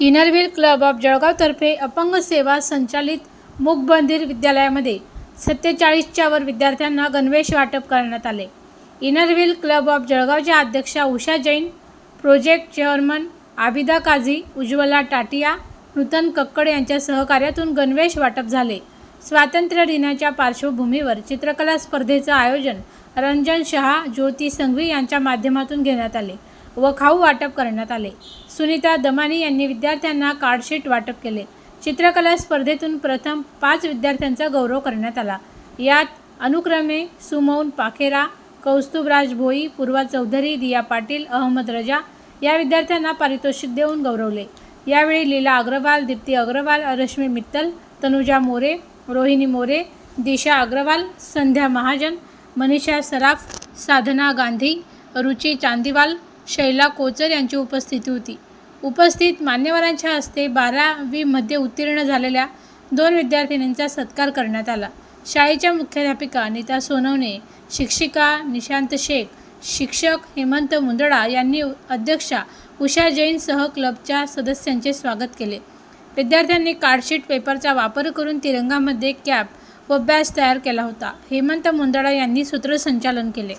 Inner Wheel club of जळगावतर्फे अपंग सेवा संचालित मूकबंधीर विद्यालयामध्ये सत्तेचाळीसच्या वर विद्यार्थ्यांना गणवेश वाटप करण्यात आले. इनरव्हील क्लब ऑफ जळगावच्या अध्यक्षा उषा जैन प्रोजेक्ट चेअरमन आबिदा काझी उज्ज्वला टाटिया नूतन कक्कड यांच्या सहकार्यातून गणवेश वाटप झाले. स्वातंत्र्य दिनाच्या पार्श्वभूमीवर चित्रकला स्पर्धेचं आयोजन रंजन शहा ज्योती संघवी यांच्या माध्यमातून घेण्यात आले. व खाऊ वाटप करण्यात आले. सुनीता दमानी यांनी विद्यार्थ्यांना कार्डशीट वाटप केले. चित्रकला स्पर्धेतून प्रथम पाच विद्यार्थ्यांचा गौरव करण्यात आला. यात अनुक्रमे सुमौन पाखेरा कौस्तुभराज भोई पूर्वा चौधरी दिया पाटील अहमद रजा या विद्यार्थ्यांना पारितोषिक देऊन गौरवले. यावेळी लीला अग्रवाल दीप्ती अग्रवाल रश्मी मित्तल तनुजा मोरे रोहिणी मोरे दिशा अग्रवाल संध्या महाजन मनीषा सराफ साधना गांधी रुची चांदीवाल शैला कोचर यांची उपस्थिती होती. उपस्थित मान्यवरांच्या हस्ते बारावीमध्ये उत्तीर्ण झालेल्या दोन विद्यार्थिनींचा सत्कार करण्यात आला. शाळेच्या मुख्याध्यापिका नीता सोनवणे शिक्षिका निशांत शेख शिक्षक हेमंत मुंदडा यांनी अध्यक्षा उषा जैनसह क्लबच्या सदस्यांचे स्वागत केले. विद्यार्थ्यांनी कार्डशीट पेपरचा वापर करून तिरंगामध्ये कॅप व बॅच तयार केला होता. हेमंत मुंदडा यांनी सूत्रसंचालन केले.